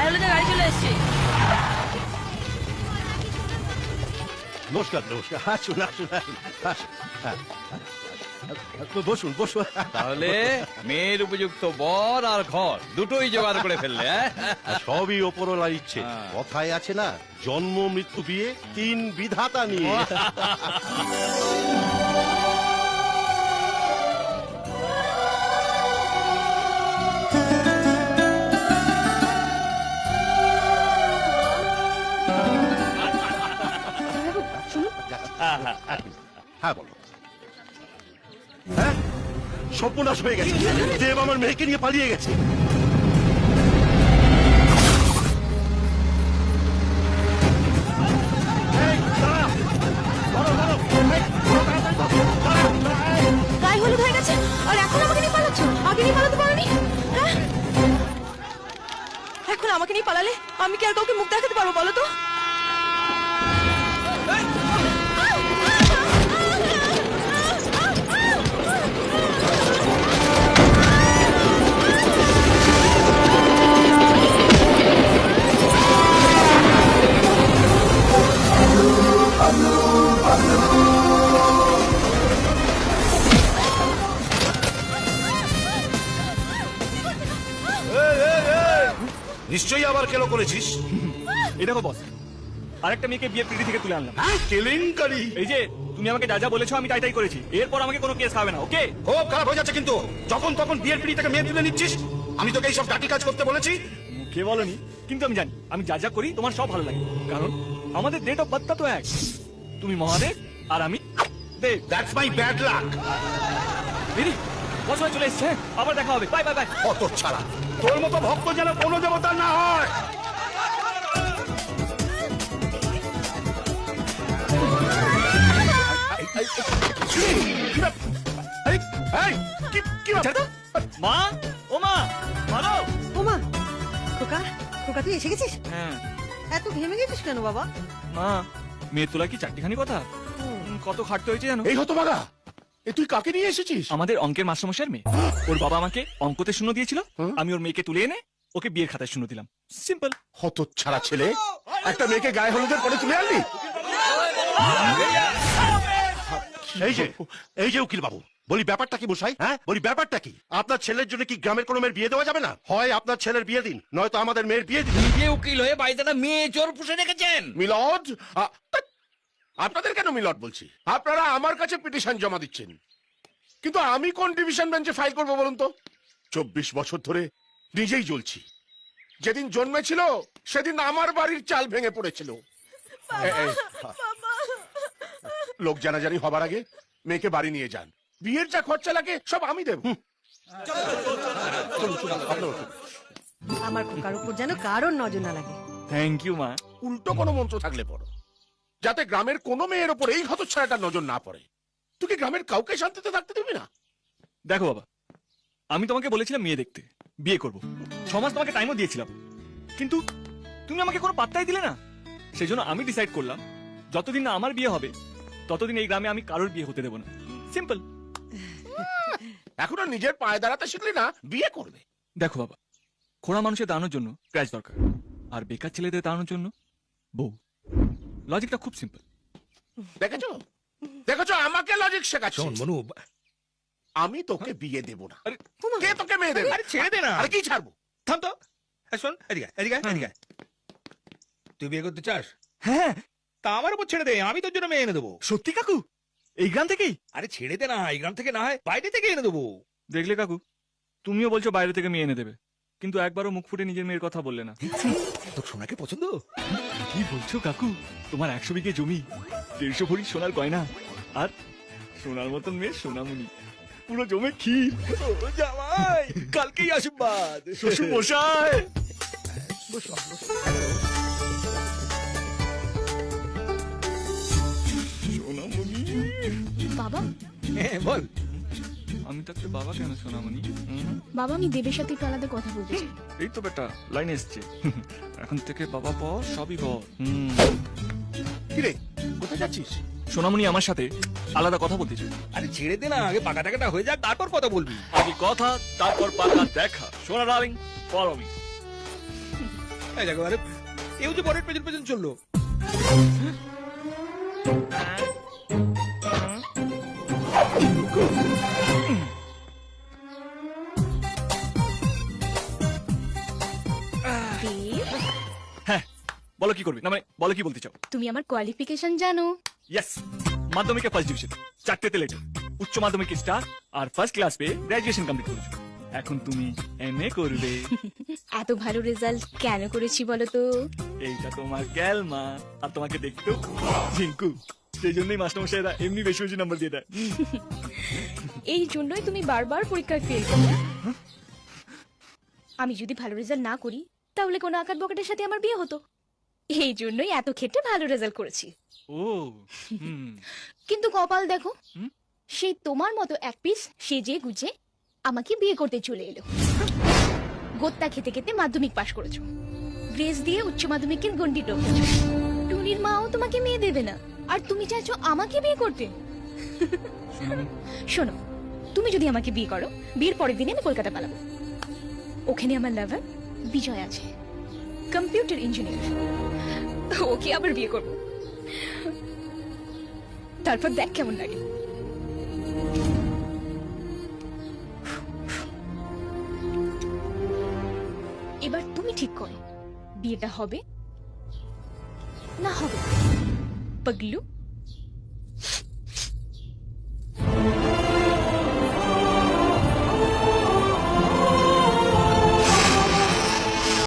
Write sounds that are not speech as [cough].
গায়ে গাড়ি চলে এসছে নমস্কার নমস্কার আসুন আসুন আসুন। হ্যাঁ, হ্যাঁ। বসুন বসুন তাহলে মেয়ের উপযুক্ত বর আর ঘর দুটোই জোগাড় করে ফেললে হ্যাঁ? সবই ওপরওয়ালার ইচ্ছে হ্যাঁ। কথায় আছে না জন্ম মৃত্যু বিয়ে তিন বিধাতা নিয়ে [laughs] সর্বনাশ হয়ে গেছে। দেব আমার মেয়েকে নিয়ে পালিয়ে গেছে। হয়ে আমাকে নিয়ে পালালে আমি কি আর কাউকে মুখ দেখাতে পারব বলো তো? নিশ্চয়ই আবার কেলো করেছিস? এই দেখো বস আরেকটা মেয়েকে বিয়ের পিড়ি থেকে তুলে আনলাম। কেলেঙ্কারি। এই যে তুমি আমাকে যা যা বলেছ আমি তাই তাই করেছি। এরপর আমাকে কোনো কেস খাবে না ওকে খুব খারাপ হয়ে যাচ্ছে কিন্তু। যখন তখন বিয়ের পিড়ি থেকে মেয়ে তুলে নিচ্ছিস আমি তোকে এইসব ডাকি কাজ করতে বলেছি। কে বলনি কিন্তু আমি জানি। আমি যা যা করি তোমার সব ভালো লাগে। কারণ আমাদের ডেট অফ বার্থটা তো এক। তুমি মহাদেব আর আমি Dev. That's my bad luck দিদি চলে এসছে। আবার দেখা হবে। বাই বাই বাই অত ছাড়া। তোর মতো ভক্ত যেন কোনো দেবতার না হয়। মা ও মা ওমা খোকা খোকা তুই এসে গেছিস? হ্যাঁ। এত ঘেমে গেছিস কেন বাবা? মা মেয়ে তোলা কি চারটিখানি কথা উম, কত খাটতে হয়েছে জানো এই হতো বাগা এ তুই কাকে নিয়ে এসেছিস আমাদের অঙ্কের মাস্টারমশাইয়ের মেয়ে ওর বাবা আমাকে অঙ্কতে শূন্য দিয়েছিল আমি ওর মেয়েকে তুলে এনে ওকে বিয়ের খাতায় শূন্য দিলাম সিম্পল হত ছাড়া ছেলে একটা মেয়েকে গায়ে হলুদের পরে তুলে আনলি এই যে এই যে উকিল বাবু বলি ব্যাপারটা কি মশাই? হ্যাঁ? বলি ব্যাপারটা কি? আপনার ছেলের জন্য কি গ্রামের কোনো মেয়ের বিয়ে দেওয়া যাবে না? হয় আপনার ছেলের বিয়ে দিন নয়তো আমাদের মেয়ের বিয়ে দিন। নিজে উকিল হয়ে বাড়িতে একটা মেয়ে চোর পুষে রেখেছেন। মিলদ আ- আপনাদের কেন মিলদ বলছি? আপনারা আমার কাছে পিটিশন জমা দিচ্ছেন। কিন্তু আমি কোন ডিভিশন বেঞ্চে ফাইল করব বলুন তো? চব্বিশ বছর ধরে নিজেই জ্বলছি। যেদিন জন্মেছিল সেদিন আমার বাড়ির চাল ভেঙে পড়েছিল। এ- লোক জানাজানি হবার আগে মেয়েকে বাড়ি নিয়ে যান। বিয়ের যা খরচা লাগে সব আমি দেব। আমার খোকার উপর যেন কারোর নজর না লাগে। থ্যাংক ইউ মা। উল্টো কোনো মন্ত্র থাকলে পড়ো যাতে গ্রামের কোনো মেয়ের ওপর এই হতচ্ছাড়াটা নজর না পড়ে। তুই কি গ্রামের কাউকে শান্তিতে থাকতে দিবি না? দেখো বাবা আমি তোমাকে বলেছিলাম মেয়ে দেখতে বিয়ে করব। ছমাস তোমাকে টাইমও দিয়েছিলাম। কিন্তু তুমি আমাকে কোনো পাত্তাই দিলে না। সেই জন্য আমি ডিসাইড করলাম যতদিন না আমার বিয়ে হবে ততদিন এই গ্রামে আমি কারোর বিয়ে হতে দেবো না। সিম্পল এখনও নিজের পায়ে দাঁড়াতে শিখলি না বিয়ে করবে। দেখো বাবা খোড়া মানুষের দাঁড়ানোর জন্য ক্র্যাশ দরকার। আর বেকার ছেলেদের দাঁড়ানোর জন্য বউ। লজিকটা খুব সিম্পল দেখেছ? দেখেছ? আমাকে লজিক শেখাচ্ছ। শোন মনু আমি তোকে বিয়ে দেব না। আরে, কে তোকে মেয়ে দেবে? আরে ছেড়ে দে না। আরে কি ছাড়বো? থাম তো। এই শোন এদিকে আয়, এদিকে আয়, এদিকে আয়। তুই বিয়ে করতে চাস? হ্যাঁ। তা আমার উপর ছেড়ে দে আমি তোর জন্য মেয়ে এনে দেবো। সত্যি কাকু? এই গ্রাম থেকেই? আরে ছেড়ে দে না এই গ্রাম থেকে না হয় বাইরে থেকে এনে দেবো। দেখলে কাকু তুমিও বলছো বাইরে থেকে মেয়ে এনে দেবে কিন্তু একবারও মুখ ফুটে নিজের মেয়ের কথা বললে না। তোর সোনাকে পছন্দ? কি বলছো কাকু? তোমার একশো বিঘে জমি দেড়শো ভরি সোনার গয়না আর সোনার মতন মেয়ে সোনামুনি পুরো জমে ক্ষীর। জামাই কালকেই আশীর্বাদ শ্বশুর মশাই সোনামণি বাবা? হ্যাঁ বল। আমি থাকতে বাবা কেন সোনামণি? বাবা আমি দেবের সাথে একটু আলাদা কথা বলতে চাই। এই তো বেটা লাইন এসছে। এখন থেকে বাবা পর সবই হুম। কিরে কোথায় যাচ্ছিস? সোনামণি আমার সাথে আলাদা কথা বলতে চাই। আরে ছেড়ে দে না আগে পাকা টাকাটা হয়ে যাক তারপর কথা বলবি। আগে কথা তারপর পাকা দেখা। সোনা ডার্লিং ফলো মি এই দেখো আরে এও যে বরের পেছন পেছন চলল। বলো কি করবে? না মানে বলো কি বলতে চাও? তুমি আমার কোয়ালিফিকেশন জানো। ইয়েস মাধ্যমিকে ফার্স্ট ডিভিশন চারটেতে লেটার উচ্চ মাধ্যমিকে স্টার আর ফার্স্ট ক্লাস পেয়ে গ্রাজুয়েশন কমপ্লিট করেছ। এখন তুমি এমএ করবে। [laughs] এত ভালো রেজাল্ট কেন করেছি বলো তো? এইটা তোমার গ্যাল মা। আর তোমাকে দেখতো ঝিঙ্কু। সেই জন্যই মাস্টারমশাইরা এমনি বেশি বেশি নাম্বার দিয়ে দেয়। [laughs] এই জন্যই তুমি বারবার পরীক্ষায় ফেল করো আমি যদি ভালো রেজাল্ট না করি তাহলে কোনো আকার বকাটের সাথে আমার বিয়ে হতো। এই জন্যই এত ক্ষেত্রে ভালো রেজাল্ট করেছি। ও হুম। কিন্তু কপাল দেখো হুম? সেই তোমার মতো এক পিস সেজে গুজে আমাকে বিয়ে করতে চলে এলো। গোত্তা খেতে খেতে মাধ্যমিক পাশ করেছ। গ্রেস দিয়ে উচ্চ মাধ্যমিকের গন্ডি টোকেছো টুনির মাও তোমাকে মেয়ে দেবে না। আর তুমি চাইছো আমাকে বিয়ে করতে। শোনো। তুমি যদি আমাকে বিয়ে করো বিয়ের পরের দিনে আমি কলকাতা পালাবো। ওখানে আমার লাভার বিজয় আছে। Computer engineer. ওকে আবার বিয়ে করব। তারপর দেখ কেমন লাগে। এবার তুমি ঠিক করো। বিয়েটা হবে? না হবে? পাগলু?